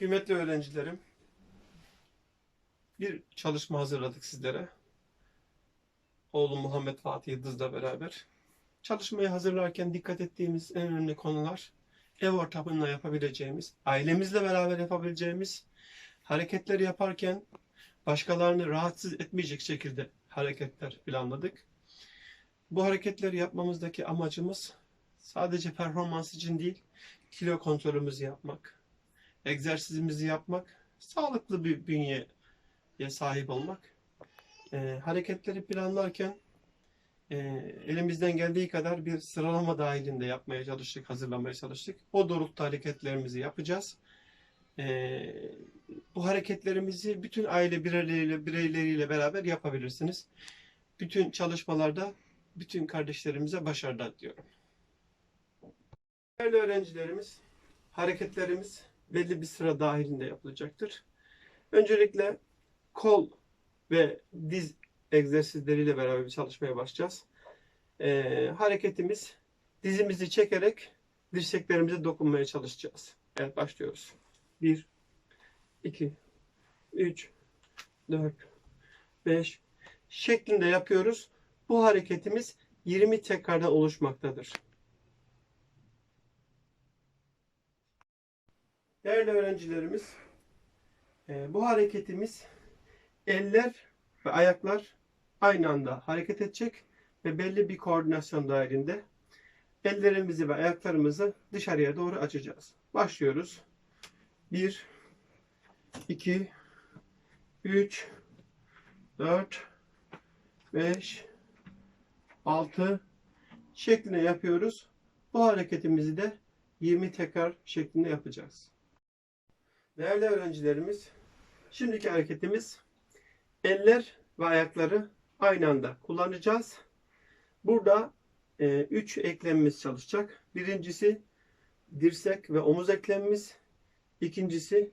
Kıymetli öğrencilerim, bir çalışma hazırladık sizlere. Oğlum Muhammed Fatih Yıldız'la beraber. Çalışmayı hazırlarken dikkat ettiğimiz en önemli konular ev ortamında yapabileceğimiz, ailemizle beraber yapabileceğimiz hareketleri yaparken başkalarını rahatsız etmeyecek şekilde hareketler planladık. Bu hareketleri yapmamızdaki amacımız sadece performans için değil, kilo kontrolümüzü yapmak, egzersizimizi yapmak, sağlıklı bir bünyeye sahip olmak. Ee, hareketleri planlarken e, elimizden geldiği kadar bir sıralama dahilinde yapmaya çalıştık, hazırlamaya çalıştık. O doğrultuda hareketlerimizi yapacağız. Ee, bu hareketlerimizi bütün aile bireyleriyle, bireyleriyle beraber yapabilirsiniz. Bütün çalışmalarda bütün kardeşlerimize başarılar diliyorum. Değerli öğrencilerimiz, hareketlerimiz belli bir sıra dahilinde yapılacaktır. Öncelikle kol ve diz egzersizleriyle beraber bir çalışmaya başlayacağız. Ee, hareketimiz dizimizi çekerek dirseklerimize dokunmaya çalışacağız. Evet başlıyoruz. 1 2 3 4 5 şeklinde yapıyoruz. Bu hareketimiz 20 tekrardan oluşmaktadır. Değerli öğrencilerimiz, e, bu hareketimiz eller ve ayaklar aynı anda hareket edecek ve belli bir koordinasyon dahilinde ellerimizi ve ayaklarımızı dışarıya doğru açacağız. Başlıyoruz. 1 2 3 4 5 6 şeklinde yapıyoruz. Bu hareketimizi de 20 tekrar şeklinde yapacağız. Değerli öğrencilerimiz, şimdiki hareketimiz eller ve ayakları aynı anda kullanacağız. Burada 3 eklemimiz çalışacak. Birincisi dirsek ve omuz eklemimiz. İkincisi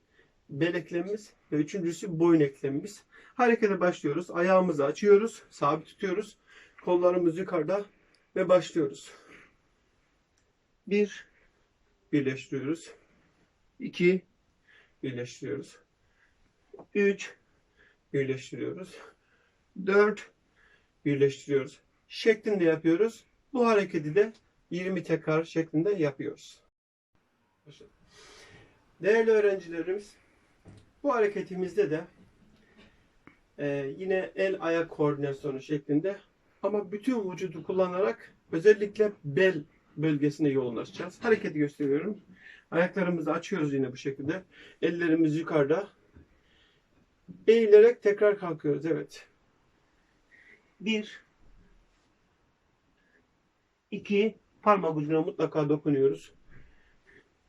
bel eklemimiz ve üçüncüsü boyun eklemimiz. Harekete başlıyoruz. Ayağımızı açıyoruz, sabit tutuyoruz. Kollarımız yukarıda ve başlıyoruz. 1 birleştiriyoruz. 2 birleştiriyoruz. 3 birleştiriyoruz. 4 birleştiriyoruz. Şeklinde yapıyoruz. Bu hareketi de 20 tekrar şeklinde yapıyoruz. Değerli öğrencilerimiz, bu hareketimizde de e, yine el ayak koordinasyonu şeklinde ama bütün vücudu kullanarak özellikle bel bölgesine yoğunlaşacağız. Hareketi gösteriyorum. Ayaklarımızı açıyoruz yine bu şekilde. Ellerimiz yukarıda. Eğilerek tekrar kalkıyoruz. Evet. Bir. iki, Parmak ucuna mutlaka dokunuyoruz.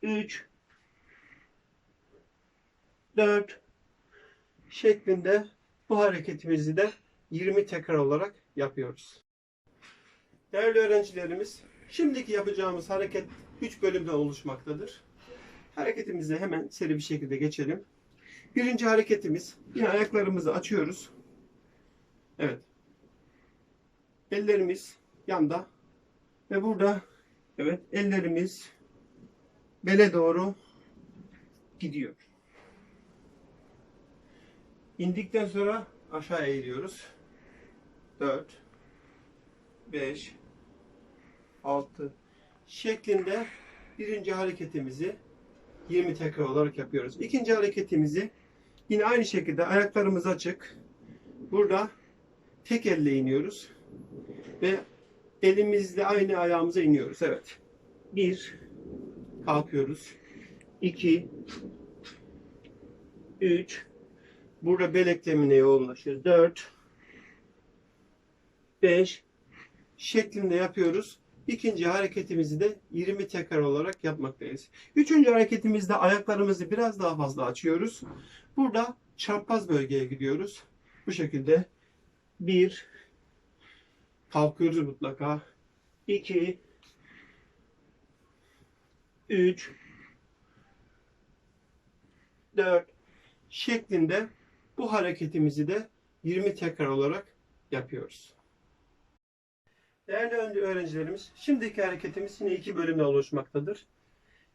Üç. Dört. Şeklinde bu hareketimizi de 20 tekrar olarak yapıyoruz. Değerli öğrencilerimiz, şimdiki yapacağımız hareket 3 bölümden oluşmaktadır. Hareketimize hemen seri bir şekilde geçelim. Birinci hareketimiz, yine ayaklarımızı açıyoruz. Evet. Ellerimiz yanda ve burada evet ellerimiz bele doğru gidiyor. İndikten sonra aşağı eğiliyoruz. 4 5 6 şeklinde birinci hareketimizi 20 tekrar olarak yapıyoruz. İkinci hareketimizi yine aynı şekilde ayaklarımız açık. Burada tek elle iniyoruz ve elimizle aynı ayağımıza iniyoruz. Evet. Bir kalkıyoruz. 2 3 Burada bel eklemine yoğunlaşır. 4 5 şeklinde yapıyoruz. İkinci hareketimizi de 20 tekrar olarak yapmaktayız. Üçüncü hareketimizde ayaklarımızı biraz daha fazla açıyoruz. Burada çarpmaz bölgeye gidiyoruz. Bu şekilde 1 kalkıyoruz mutlaka. 2 3 4 şeklinde bu hareketimizi de 20 tekrar olarak yapıyoruz. Değerli öğrencilerimiz, şimdiki hareketimiz yine iki bölümden oluşmaktadır.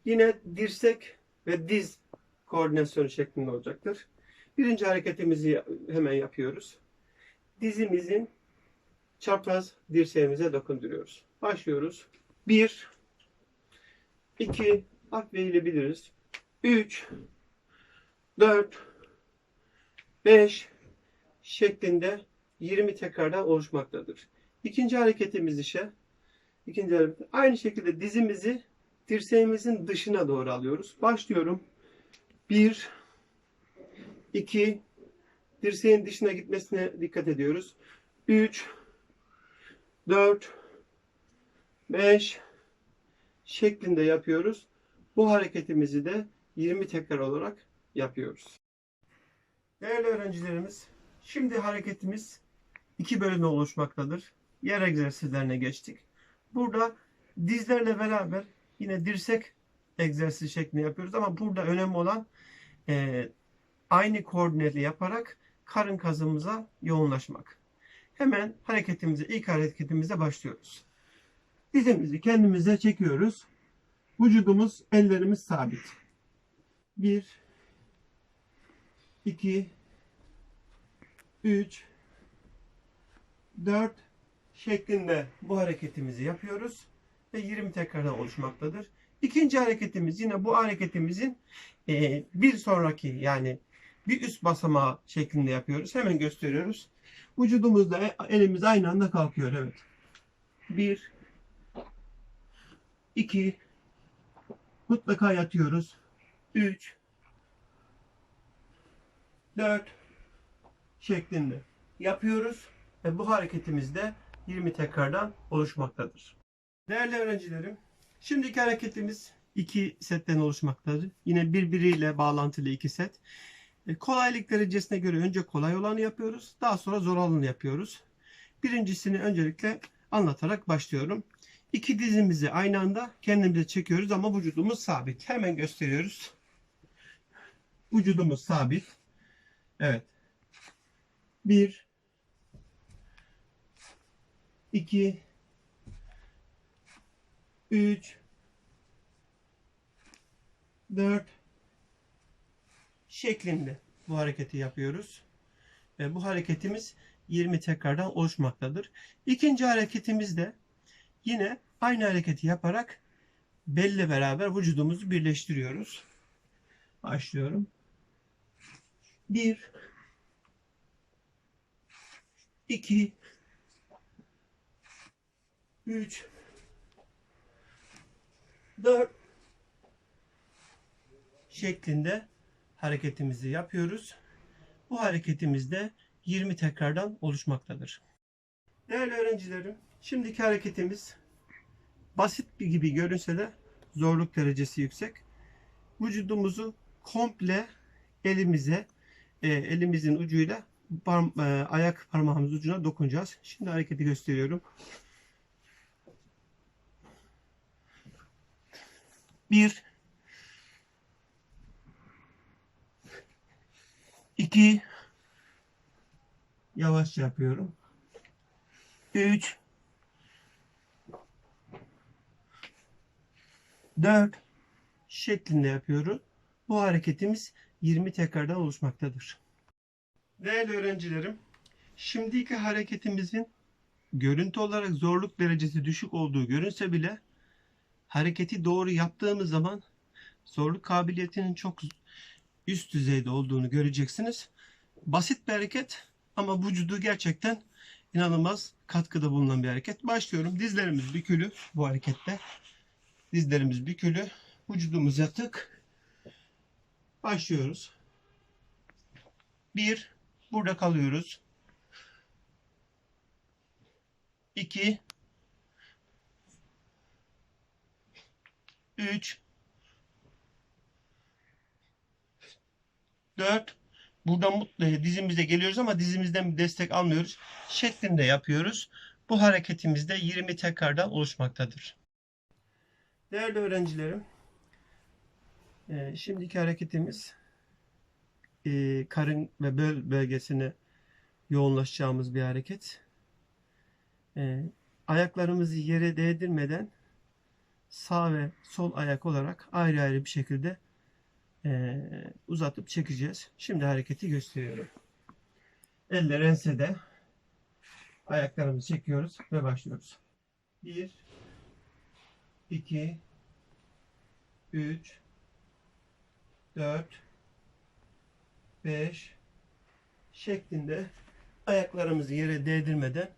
Yine dirsek ve diz koordinasyonu şeklinde olacaktır. Birinci hareketimizi hemen yapıyoruz. Dizimizin çapraz dirseğimize dokunduruyoruz. Başlıyoruz. 1 2 hafif eğilebiliriz. 3 4 5 şeklinde 20 tekrardan oluşmaktadır. İkinci hareketimiz ise ikinci hareket, aynı şekilde dizimizi dirseğimizin dışına doğru alıyoruz. Başlıyorum. 1 2 dirseğin dışına gitmesine dikkat ediyoruz. 3 4 5 şeklinde yapıyoruz. Bu hareketimizi de 20 tekrar olarak yapıyoruz. Değerli öğrencilerimiz, şimdi hareketimiz iki bölümde oluşmaktadır. Yer egzersizlerine geçtik. Burada dizlerle beraber yine dirsek egzersizi şeklinde yapıyoruz ama burada önemli olan e, aynı koordinatli yaparak karın kasımıza yoğunlaşmak. Hemen hareketimize, ilk hareketimize başlıyoruz. Dizimizi kendimize çekiyoruz. Vücudumuz, ellerimiz sabit. 1 2 3 4 şeklinde bu hareketimizi yapıyoruz ve 20 tekrardan oluşmaktadır. İkinci hareketimiz yine bu hareketimizin e, bir sonraki yani bir üst basamağı şeklinde yapıyoruz. Hemen gösteriyoruz. Vücudumuzda elimiz aynı anda kalkıyor. Evet. 1 2 mutlaka yatıyoruz. 3 4 şeklinde yapıyoruz ve bu hareketimizde 20 tekrardan oluşmaktadır. Değerli öğrencilerim, şimdiki hareketimiz iki setten oluşmaktadır. Yine birbiriyle bağlantılı iki set. E, Kolaylık derecesine göre önce kolay olanı yapıyoruz. Daha sonra zor olanı yapıyoruz. Birincisini öncelikle anlatarak başlıyorum. İki dizimizi aynı anda kendimize çekiyoruz ama vücudumuz sabit. Hemen gösteriyoruz. Vücudumuz sabit. Evet. Bir, iki, üç, dört şeklinde bu hareketi yapıyoruz. Ve bu hareketimiz 20 tekrardan oluşmaktadır. İkinci hareketimiz de yine aynı hareketi yaparak belle beraber vücudumuzu birleştiriyoruz. Başlıyorum. 1 2 3 4 şeklinde hareketimizi yapıyoruz. Bu hareketimizde 20 tekrardan oluşmaktadır. Değerli öğrencilerim, şimdiki hareketimiz basit bir gibi görünse de zorluk derecesi yüksek. Vücudumuzu komple elimize, e, elimizin ucuyla parm- e, ayak parmağımız ucuna dokunacağız. Şimdi hareketi gösteriyorum. Bir, iki, yavaş yapıyorum. Üç, dört şeklinde yapıyoruz. Bu hareketimiz 20 tekrardan oluşmaktadır. Değerli öğrencilerim, şimdiki hareketimizin görüntü olarak zorluk derecesi düşük olduğu görünse bile hareketi doğru yaptığımız zaman zorluk kabiliyetinin çok üst düzeyde olduğunu göreceksiniz. Basit bir hareket ama vücudu gerçekten inanılmaz katkıda bulunan bir hareket. Başlıyorum. Dizlerimiz bükülü bu harekette. Dizlerimiz bükülü. Vücudumuz yatık. Başlıyoruz. Bir, burada kalıyoruz. İki, üç, dört. Buradan mutlu dizimize geliyoruz ama dizimizden bir destek almıyoruz. Şeklinde yapıyoruz. Bu hareketimizde 20 tekrardan oluşmaktadır. Değerli öğrencilerim, e, şimdiki hareketimiz e, karın ve bel bölgesine yoğunlaşacağımız bir hareket. E, ayaklarımızı yere değdirmeden sağ ve sol ayak olarak ayrı ayrı bir şekilde e, uzatıp çekeceğiz. Şimdi hareketi gösteriyorum. Eller ensede. Ayaklarımızı çekiyoruz ve başlıyoruz. 1 2 3 4 5 şeklinde ayaklarımızı yere değdirmeden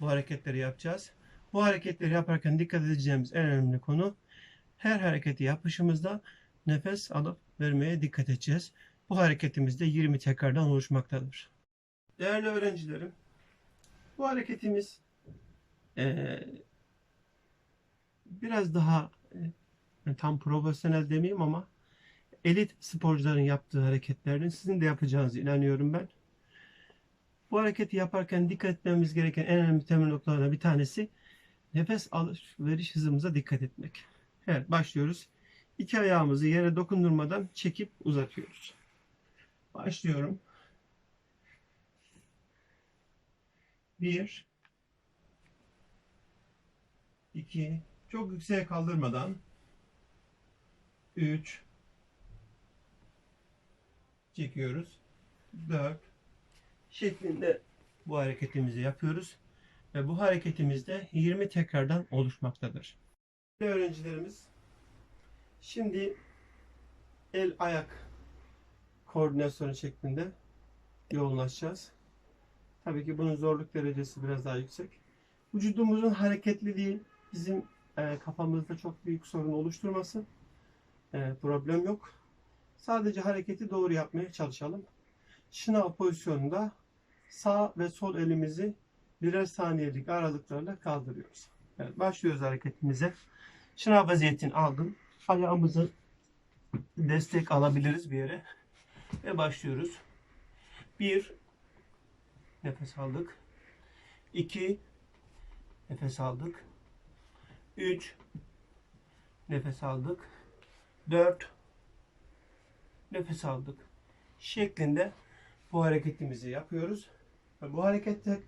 bu hareketleri yapacağız. Bu hareketleri yaparken dikkat edeceğimiz en önemli konu her hareketi yapışımızda nefes alıp vermeye dikkat edeceğiz. Bu hareketimiz de 20 tekrardan oluşmaktadır. Değerli öğrencilerim, bu hareketimiz eee, biraz daha e, tam profesyonel demeyeyim ama elit sporcuların yaptığı hareketlerden sizin de yapacağınızı inanıyorum ben. Bu hareketi yaparken dikkat etmemiz gereken en önemli temel noktalardan bir tanesi nefes alış-veriş hızımıza dikkat etmek. Evet başlıyoruz. İki ayağımızı yere dokundurmadan çekip uzatıyoruz. Başlıyorum. Bir, iki, çok yükseğe kaldırmadan. Üç, çekiyoruz. Dört, şeklinde bu hareketimizi yapıyoruz. Ve bu hareketimizde 20 tekrardan oluşmaktadır. Öğrencilerimiz şimdi el ayak koordinasyonu şeklinde yoğunlaşacağız. Tabii ki bunun zorluk derecesi biraz daha yüksek. Vücudumuzun hareketliliği bizim e, kafamızda çok büyük sorun oluşturmasın. E, problem yok. Sadece hareketi doğru yapmaya çalışalım. Şınav pozisyonunda sağ ve sol elimizi birer saniyelik aralıklarla kaldırıyoruz. Evet, başlıyoruz hareketimize. Şınav vaziyetini aldım. Ayağımızı destek alabiliriz bir yere. Ve başlıyoruz. Bir, nefes aldık. İki, nefes aldık. Üç, nefes aldık. Dört, nefes aldık. Şeklinde bu hareketimizi yapıyoruz. Bu harekette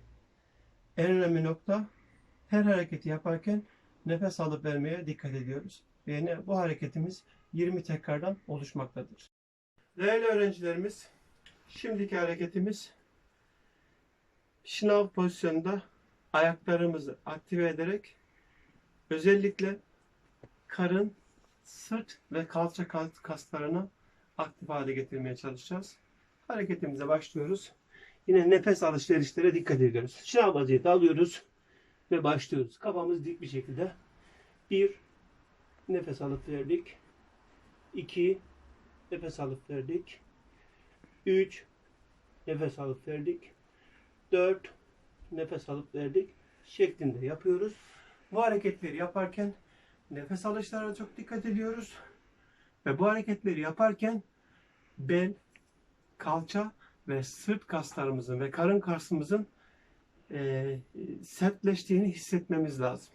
en önemli nokta her hareketi yaparken nefes alıp vermeye dikkat ediyoruz. Yine bu hareketimiz 20 tekrardan oluşmaktadır. Değerli öğrencilerimiz, şimdiki hareketimiz şınav pozisyonunda ayaklarımızı aktive ederek özellikle karın, sırt ve kalça kas- kaslarını aktif hale getirmeye çalışacağız. Hareketimize başlıyoruz. Yine nefes alışverişlere dikkat ediyoruz. Şınav vaziyeti alıyoruz ve başlıyoruz. Kafamız dik bir şekilde. Bir, nefes alıp verdik. İki, nefes alıp verdik. Üç, nefes alıp verdik. Dört, nefes alıp verdik. Şeklinde yapıyoruz. Bu hareketleri yaparken nefes alışlarına çok dikkat ediyoruz. Ve bu hareketleri yaparken bel, kalça ve sırt kaslarımızın ve karın kasımızın e, sertleştiğini hissetmemiz lazım.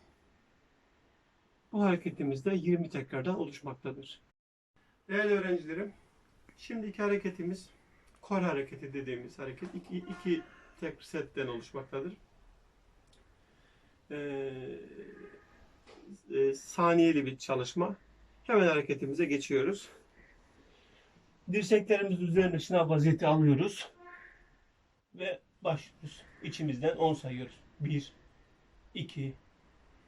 Bu hareketimizde 20 tekrardan oluşmaktadır. Değerli öğrencilerim, şimdiki hareketimiz kol hareketi dediğimiz hareket. iki, iki tek setten oluşmaktadır. Ee, e, saniyeli bir çalışma. Hemen hareketimize geçiyoruz. Dirseklerimiz üzerine şınav vaziyeti alıyoruz. Ve başlıyoruz. İçimizden 10 sayıyoruz. 1, 2,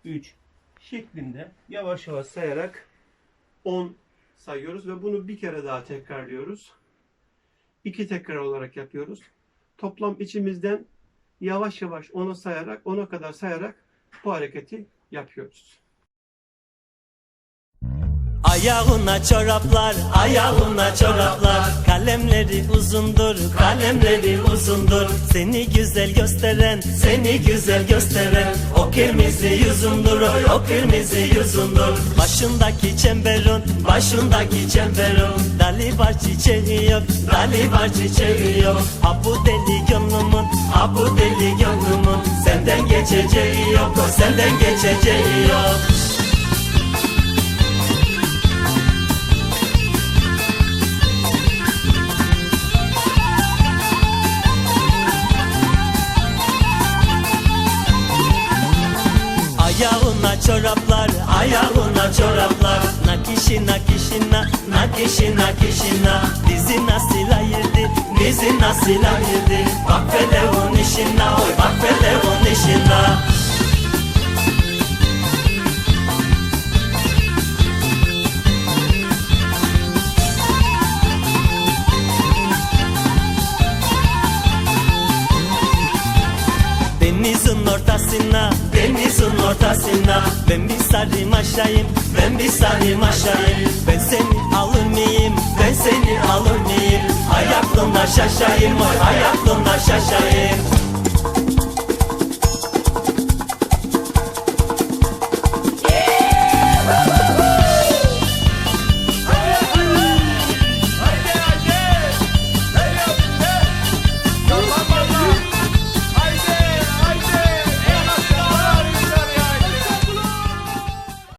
3 şeklinde yavaş yavaş sayarak 10 sayıyoruz ve bunu bir kere daha tekrarlıyoruz. İki tekrar olarak yapıyoruz. Toplam içimizden yavaş yavaş 10'a sayarak 10'a kadar sayarak bu hareketi yapıyoruz. Ayağına çoraplar, ayağına çoraplar. Kalemleri uzundur, kalemleri uzundur. Seni güzel gösteren, seni güzel gösteren. O kırmızı yüzündur, oy, o kırmızı yüzündur Başındaki çemberin, başındaki çemberin Dali var çiçeği yok, dali var çiçeği yok. Ha bu deli gönlümün, ha bu deli gönlümün. Senden geçeceği yok, senden geçeceği yok çoraplar, ayağına çoraplar. Nakişi nakişina, nakişi nakişina Bizi nasıl ayırdı, bizi nasıl ayırdı? Bak felevun işina, oy bak felevun işina Denizin ortasına, denizin ortasına Ben bir sarayım aşağıyım, ben bir sarayım aşağıyım. Ben seni alır mıyım, ben seni alır mıyım? Hay aklımda şaşayım, hay aklımda şaşayım